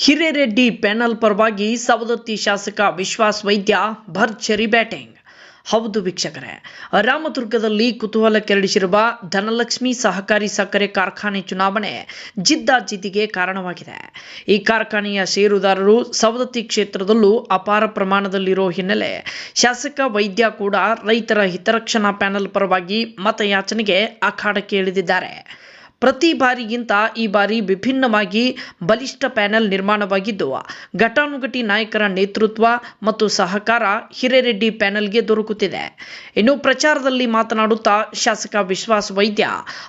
ಹಿರೇರೆಡ್ಡಿ panel ಪರವಾಗಿ ಸವದತ್ತಿ ಶಾಸಕ ವಿಶ್ವಾಸ್ ವೈದ್ಯ ಭರ್ಜರಿ ಬ್ಯಾಟಿಂಗ್ ಹೌದು ವೀಕ್ಷಕರೇ, ರಾಮದುರ್ಗದಲ್ಲಿ ಕುತೂಹಲ ಕೆರಳಿಸಿರುವ ಧನಲಕ್ಷ್ಮಿ ಸಹಕಾರಿ ಸಕ್ಕರೆ ಕಾರ್ಖಾನೆ ಚುನಾವಣೆ ಜಿದ್ದಾಜಿದ್ದಿಗೆ ಕಾರಣವಾಗಿದೆ. ಈ ಕಾರ್ಖಾನೆಯ ಷೇರುದಾರರು ಸವದತ್ತಿ ಕ್ಷೇತ್ರದಲ್ಲೂ ಅಪಾರ ಪ್ರಮಾಣದಲ್ಲಿರೋ ಹಿನ್ನೆಲೆ ಶಾಸಕ ವೈದ್ಯ ಕೂಡ ರೈತರ ಹಿತರಕ್ಷಣಾ ಪ್ಯಾನಲ್ ಪರವಾಗಿ ಮತಯಾಚನೆಗೆ ಅಖಾಡಕ್ಕೆ ಇಳಿದಿದ್ದಾರೆ ಪ್ರತಿ ಬಾರಿಗಿಂತ ಈ ಬಾರಿ ವಿಭಿನ್ನವಾಗಿ ಬಲಿಷ್ಠ ಪ್ಯಾನೆಲ್ ನಿರ್ಮಾಣವಾಗಿದ್ದು, ಘಟಾನುಘಟಿ ನಾಯಕರ ನೇತೃತ್ವ ಮತ್ತು ಸಹಕಾರ ಹಿರೇರೆಡ್ಡಿ ಪ್ಯಾನೆಲ್ಗೆ ದೊರಕುತ್ತಿದೆ. ಇನ್ನು ಪ್ರಚಾರದಲ್ಲಿ ಮಾತನಾಡುತ್ತಾ ಶಾಸಕ ವಿಶ್ವಾಸ ವೈದ್ಯ,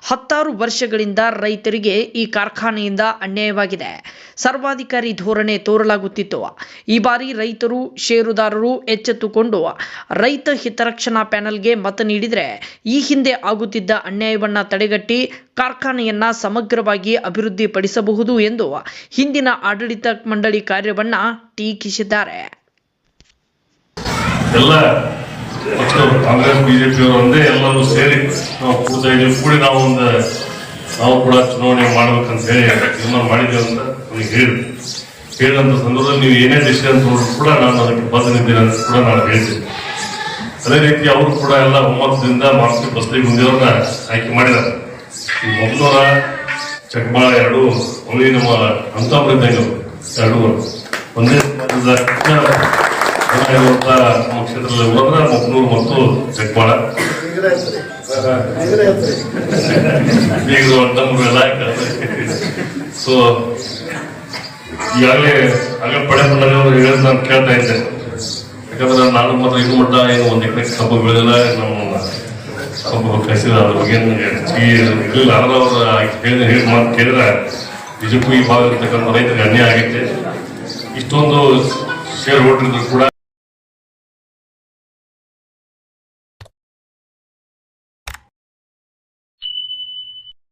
ಹತ್ತಾರು ವರ್ಷಗಳಿಂದ ರೈತರಿಗೆ ಈ ಕಾರ್ಖಾನೆಯಿಂದ ಅನ್ಯಾಯವಾಗಿದೆ. ಸರ್ವಾಧಿಕಾರಿ ಧೋರಣೆ ತೋರಲಾಗುತ್ತಿತ್ತು. ಈ ಬಾರಿ ರೈತರು, ಷೇರುದಾರರು ಎಚ್ಚೆತ್ತುಕೊಂಡು ರೈತ ಹಿತರಕ್ಷಣಾ ಪ್ಯಾನೆಲ್ಗೆ ಮತ ನೀಡಿದರೆ ಈ ಹಿಂದೆ ಆಗುತ್ತಿದ್ದ ಅನ್ಯಾಯವನ್ನು ತಡೆಗಟ್ಟಿ ಕಾರ್ಖಾನೆಯನ್ನ ಸಮಗ್ರವಾಗಿ ಅಭಿವೃದ್ಧಿಪಡಿಸಬಹುದು ಎಂದು ಹಿಂದಿನ ಆಡಳಿತ ಮಂಡಳಿ ಕಾರ್ಯವನ್ನ ಟೀಕಿಸಿದ್ದಾರೆ. ಎಲ್ಲ ಕಾಂಗ್ರೆಸ್ ಬಿಜೆಪಿ ಒಂದೇ, ಎಲ್ಲರೂ ಸೇರಿ ನಾವು ಕೂಡ್ತಾ ಇಲ್ಲಿ ಕೂಡಿ ನಾವು ಒಂದು, ನಾವು ಕೂಡ ಚುನಾವಣೆ ಮಾಡ್ಬೇಕಂತ ಹೇಳಿ ತೀರ್ಮಾನ ಮಾಡಿದ್ದೇವೆ ಅಂತ ನನಗೆ ಹೇಳಿ ಹೇಳಿದಂತ ಸಂದರ್ಭದಲ್ಲಿ ನೀವು ಏನೇ ಡಿಸಿಷನ್ ತಗೊಂಡ್ರು ಕೂಡ ನಾನು ಅದಕ್ಕೆ ಬದಲಿದ್ದೀನಿ ಅಂತ ಕೂಡ ನಾನು ಹೇಳ್ತೀನಿ. ಅದೇ ರೀತಿ ಅವರು ಕೂಡ ಎಲ್ಲ ಒಮ್ಮತದಿಂದ ಮಾರ್ಕ್ಸಿ ಬಸ್ಲಿ ಮುಂದಿಯವ್ರನ್ನ ಆಯ್ಕೆ ಮಾಡಿದ್ದಾರೆ. ಈ ಮೊದಲೂರ ಚಕ್ಮಾಳ ಎರಡು ಅವಳಿ ನಮ್ಮ ಅಂತ ಇದ್ದಂಗೆ ಅವು. ಎರಡು ಒಂದೇ ಕ್ಷೇತ್ರದಲ್ಲಿ ಹೋದ್ರೆ ಮೊಗ್ನೂರು ಮತ್ತು ಚಕ್ಮಾಳ ಅಂತಂದ್ರು ಎಲ್ಲ ಸೊ ಈಗಾಗಲೇ ಆಗ ಪಡೆ ಮಂಡಳಿಯವರು ಹೇಳಿದ್ರೆ ನಾನು ಕೇಳ್ತಾ ಇದ್ದೆ. ಯಾಕಂದ್ರೆ ನಾನು ಮಾತ್ರ ಇದು ಮಟ್ಟ ಏನು ಒಂದು ಎಕರೆ ಕಬ್ಬು ಬೆಳೆದಿಲ್ಲ ನಮ್ಮ ಆದ್ರೆ ಅವ್ರು. ಹೇಳಿದ ಹೇಳಿ ಮಾತು ಕೇಳಿದ್ರೆ, ನಿಜಕ್ಕೂ ಈ ಭಾಗ ಇರ್ತಕ್ಕಂಥ ರೈತರಿಗೆ ಅನ್ಯಾಯ ಆಗೈತೆ. ಇಷ್ಟೊಂದು ಶೇರ್ ಹೋಲ್ಡರ್ ಕೂಡ